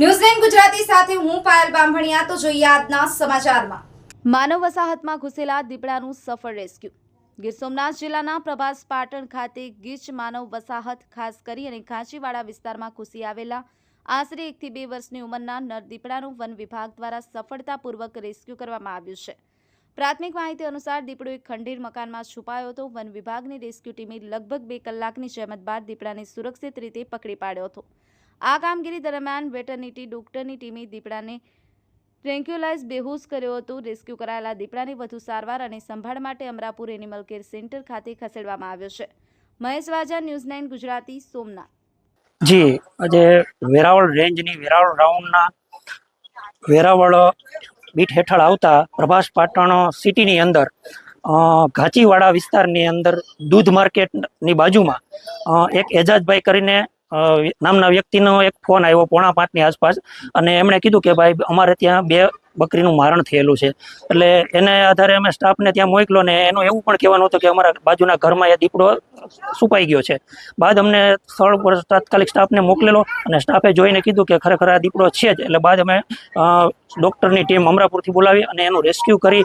ન્યૂઝલેન્ડ ગુજરાતી સાથે માનવ વસાહતમાં ઘૂસેલા દીપડાનું સફળ રેસ્ક્યુ. ગીર સોમનાથ જિલ્લાના પ્રભાસ પાટણ ખાતે ગીચ માનવ વસાહત ખાસ કરી અને ઘાંચીવાડા વિસ્તારમાં ઘૂસી આવેલા આશરે એકથી બે વર્ષની ઉંમરના નર દીપડાનું વન વિભાગ દ્વારા સફળતાપૂર્વક રેસ્ક્યુ કરવામાં આવ્યું છે. પ્રાથમિક માહિતી અનુસાર દીપડો એક ખંડીર મકાનમાં છુપાયો હતો. વન વિભાગની રેસ્ક્યુ ટીમે લગભગ બે કલાકની જહેમત બાદ દીપડાને સુરક્ષિત રીતે પકડી પાડ્યો હતો. આ કામગીરી દરમિયાન વેટરનિટી ડોક્ટરની ટીમે દીપડાને ટ્રેન્ક્યુલાઇઝ બેહોશ કર્યો હતો. રેસ્ક્યુ કરાયેલા દીપડાની વધુ સારવાર અને સંભાળ માટે અમરાપુર એનિમલ કેર સેન્ટર ખાતે ખસેડવામાં આવ્યો છે. Mahesh Vaja, news nine, Gujarati, Somnath. જી, આજે વેરાવળ રેન્જની વેરાવળ રાઉન્ડના વેરાવળ બીટ હેઠળ આવતા પ્રભાસ પાટણ સિટીની અંદર ઘાચીવાડા વિસ્તારની અંદર દૂધ માર્કેટની બાજુમાં એક એજાજભાઈ કરીને નામના વ્યક્તિનો એક ફોન આવ્યો પોણા પાંચની આસપાસ. અને એમણે કીધું કે ભાઈ, અમારે ત્યાં બે બકરીનું મારણ થયેલું છે. એટલે એને આધારે અમે સ્ટાફને ત્યાં મોકલો ને એનું એવું પણ કહેવાનું હતું કે અમારા બાજુના ઘરમાં એ દીપડો સુપાઈ ગયો છે. બાદ અમને સ્થળ પર તાત્કાલિક સ્ટાફને મોકલેલો અને સ્ટાફે જોઈને કીધું કે ખરેખર આ દીપડો છે જ. એટલે બાદ અમે ડૉક્ટરની ટીમ અમરાપુરથી બોલાવી અને એનું રેસ્ક્યુ કરી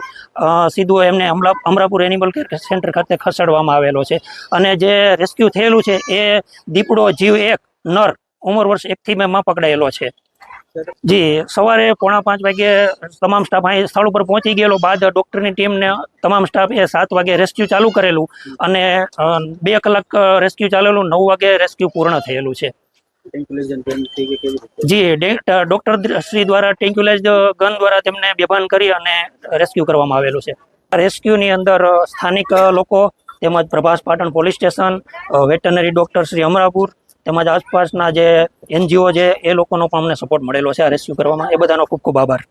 સીધું એમને Amala, Amarapur animal care centre ખાતે ખસેડવામાં આવેલો છે. અને જે રેસ્ક્યુ થયેલું છે એ દીપડો જીવ એક, નર, ઉંમર વર્ષ એકથી મેમાં પકડાયેલો છે. જી, સવારે પોણા પાંચ વાગે તમામ સ્ટાફ અહીં સ્થળ ઉપર પહોંચી ગયેલો. બાદ ડૉક્ટરની ટીમને તમામ સ્ટાફ એ સાત વાગે રેસ્ક્યુ ચાલુ કરેલું અને બે કલાક રેસ્ક્યુ ચાલેલું, નવ વાગે રેસ્ક્યુ પૂર્ણ થયેલું છે. જી ડૉક્ટર શ્રી દ્વારા ટેન્ક્યુલાઇઝ ગન દ્વારા તેમને બેભાન કરી અને રેસ્ક્યુ કરવામાં આવેલું છે. રેસ્ક્યુની અંદર સ્થાનિક લોકો તેમજ Prabhas Patan police station veterinary doctor Shri Amarapur તેમજ આસપાસના જે એનજીઓ છે, એ લોકોનો પણ અમને સપોર્ટ મળેલો છે. આ રેસ્ક્યુ કરવામાં એ બધાનો ખૂબ ખૂબ આભાર.